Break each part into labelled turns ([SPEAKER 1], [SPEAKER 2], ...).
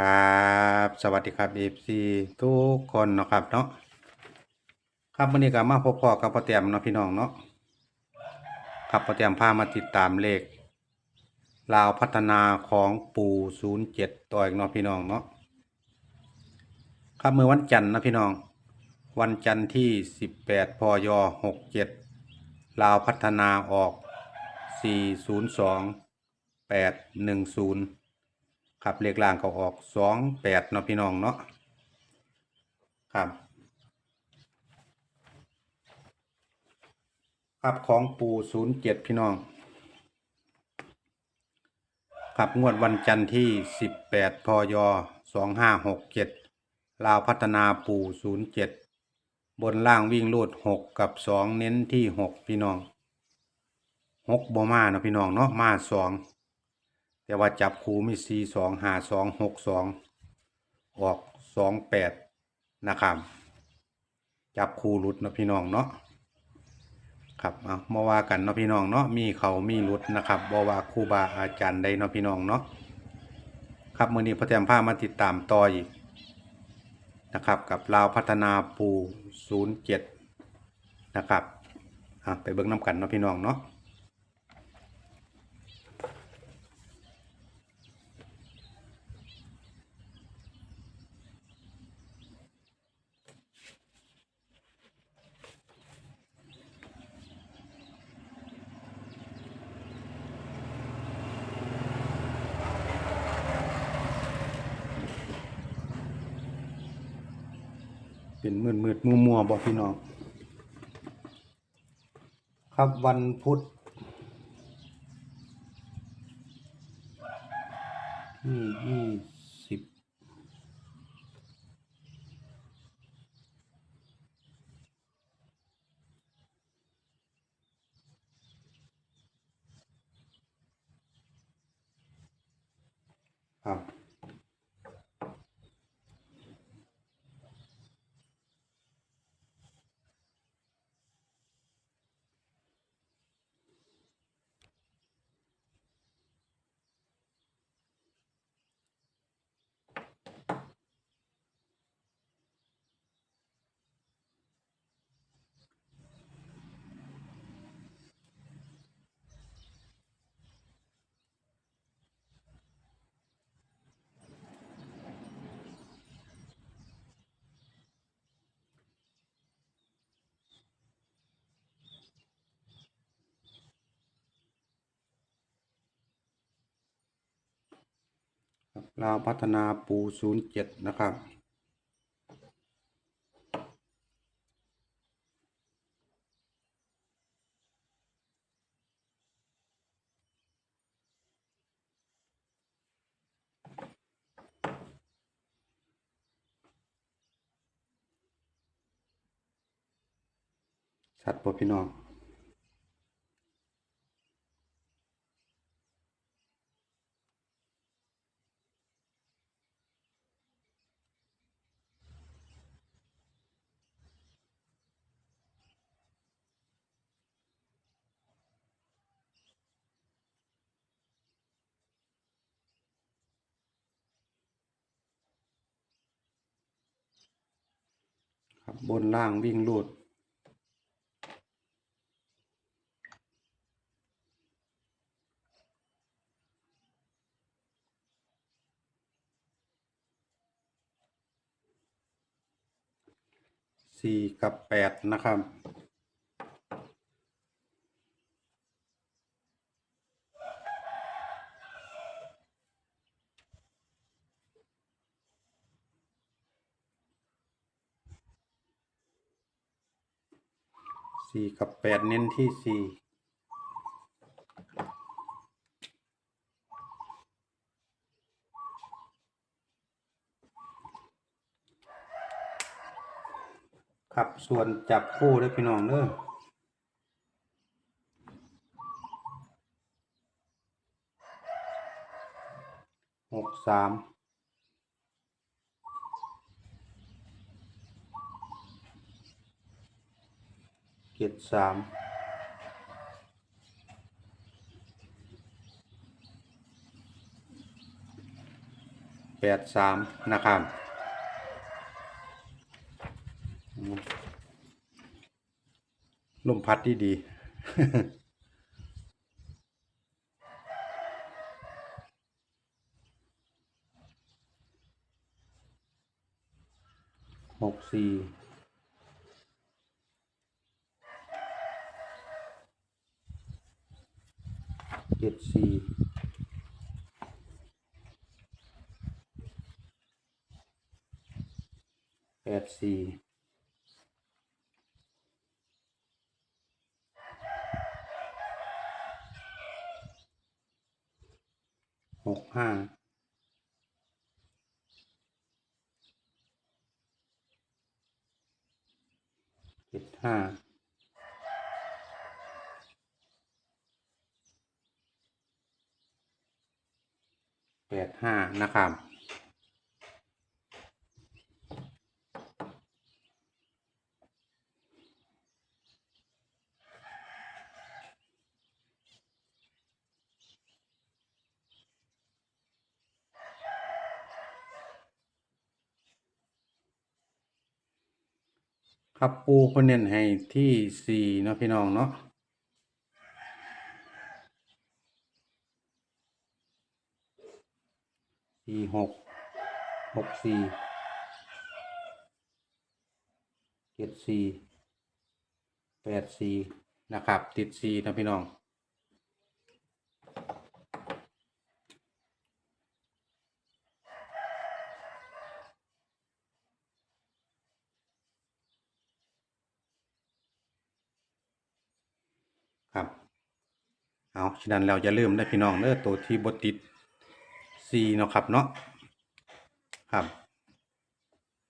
[SPEAKER 1] ครับสวัสดีครับเอฟซีทุกคนเนาะครับเนาะครับวันนี้ก็มาพบพอกับพ่อแต้มเนาะพี่น้องเนาะครับพ่อแต้มพามาติดตามเลขลาวพัฒนาของปู่ศูนย์เจ็ดต่ออีกเนาะพี่น้องเนาะครับเมื่อวันจันทร์นะพี่น้อง วันจันทร์ที่สิบแปดพยหกเจ็ดลาวพัฒนาออกสี่ศูนย์สองแปดหนึ่งศูนย์ ครับเลขล่างก็ออกสองแปดเนาะพี่น้องเนาะครับ ครับของปูศูนย์เจ็ดพี่น้อง ครับงวดวันจันทร์ที่สิบแปดพยสองห้าหกเจ็ดลาวพัฒนาปูศูนย์เจ็ดบนล่างวิ่งลูดหกกับสองเน้นที่หกพี่น้องหกบ่มาเนาะพี่น้องเนาะมาสอง แต่ว่าจับคูมีสี่สองห้าสองหกสองออกสองแปดนะครับจับคูหลุดนะพี่น้องเนาะครับเอามาว่ากันเนาะพี่น้องเนาะมีเขามีหลุดนะครับบ่ว่าครูบาอาจารย์ใดเนาะพี่น้องเนาะครับมือนี้พระแต้มพามาติดตามต่ออีกนะครับกับลาวพัฒนาปูศูนย์เจ็ดนะครับอะไปเบิ่งน้ำกันเนาะพี่น้องเนาะ เป็นมืดมืดมัวมัวๆบอกพี่น้อง ครับวันพุธที่ยี่สิบครับ ลาวพัฒนาปูศูนย์เจ็ดนะครับชัดปะพี่น้อง ครับบนล่างวิ่งลูดสี่กับแปดนะครับ สี่กับแปดเน้นที่สี่ครับส่วนจับคู่เด้พี่น้องเด้อหกสาม เจ็ดสามแปดสามนะครับลมพัดดีดีหกสี่ เจ็ดสี่แปดสี่หกห้าเจ็ดห้า แปดห้านะครับครับปูคนเน้นให้ที่สี่เนาะพี่น้องเนาะ สี่หกหกสี่เจ็ดสี่แปดสี่นะครับ ติดสี่นะพี่น้องครับ เอา ฉะนั้นเราจะเริ่าลืมได้พี่น้องเด้อตัวที่บติด C เนาะครับเนาะครับ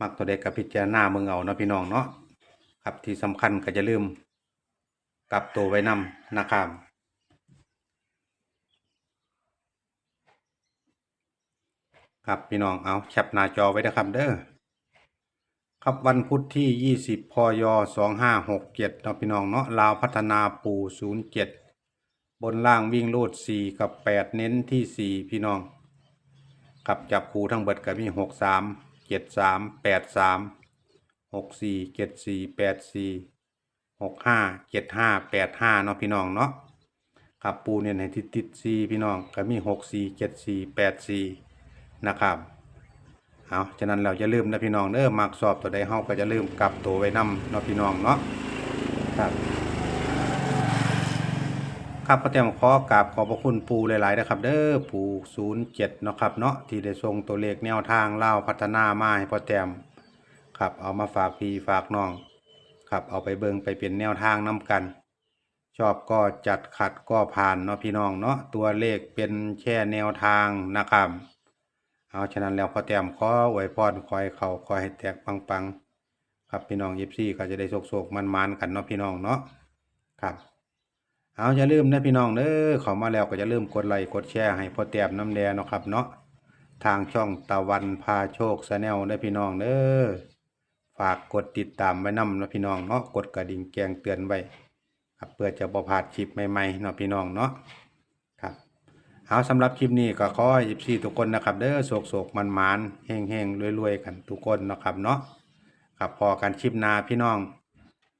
[SPEAKER 1] มักตัวใดกับพิจารณาเมืองเอาเนาะพี่น้องเนาะครับที่สำคัญก็จะลืมกลับตัวไว้นำนะครับครับพี่น้องเอาแคปหน้าจอไว้นะครับเด้อครับวันพุธที่ 20พย2567เนาะพี่น้องเนาะลาวพัฒนาปู07 บนล่างวิ่งรูด4 กับ 8 เน้นที่ 4 พี่น้อง กับจับคูทั้งเบิดก็มี63 73 83 64 74 84 65 75 85เนาะพี่น้องเนาะครับปูเนี่ยในที่ติด4พี่น้องก็มี64 74 84นะครับเอาฉะนั้นเราจะลืมนะพี่น้องเด้อมักสอบตัวใดเฮาก็จะลืมกลับตัวไว้นำเนาะพี่น้องเนาะครับ ครับก็เตรียมขอกราบขอบพระคุณปูหลายๆนะครับ เด้อปู07เจ็ดนาะครับเนาะที่ได้ส่งตัวเลขแนวทางเล่าพัฒนามาให้พ่อแต้มครับเอามาฝากพี่ฝากน้องครับเอาไปเบิงไปเป็นแนวทางนํกัน ชอบก็จัดขัดก็ผ่านเนาะพี่น้องเนาะตัวเลขเป็นแค่แนวทางนะครับเอาฉะนั้นแล้วพอแต้มขอไว้พรคอยเขาคอยให้แตกปังๆครับพี่น้องยิบซี่ก็จะได้โศกๆมันๆกันเนาะพี่น้องเนาะครับ เอาอย่าลืมนะพี่น้องเด้อเข้ามาแล้วก็อย่าลืมกดไลค์กดแชร์ให้พ่อแต้มน้ำแดงเนาะครับเนาะทางช่องตะวันพาโชคชาแนลได้พี่น้องเด้อฝากกดติดตามไว้นำนะพี่น้องเนาะกดกระดิ่งแจ้งเตือนไว้ครับเพื่อจะบ่พลาดคลิปใหม่ๆเนาะพี่น้องเนาะครับเอาสำหรับคลิปนี้ก็ขอหยิบซีทุกคนนะครับ เด้อโศกโศกมันมานเฮงเฮงรวยรวยๆกันทุกคนนะครับเนาะครับพอกันคลิปนาพี่น้อง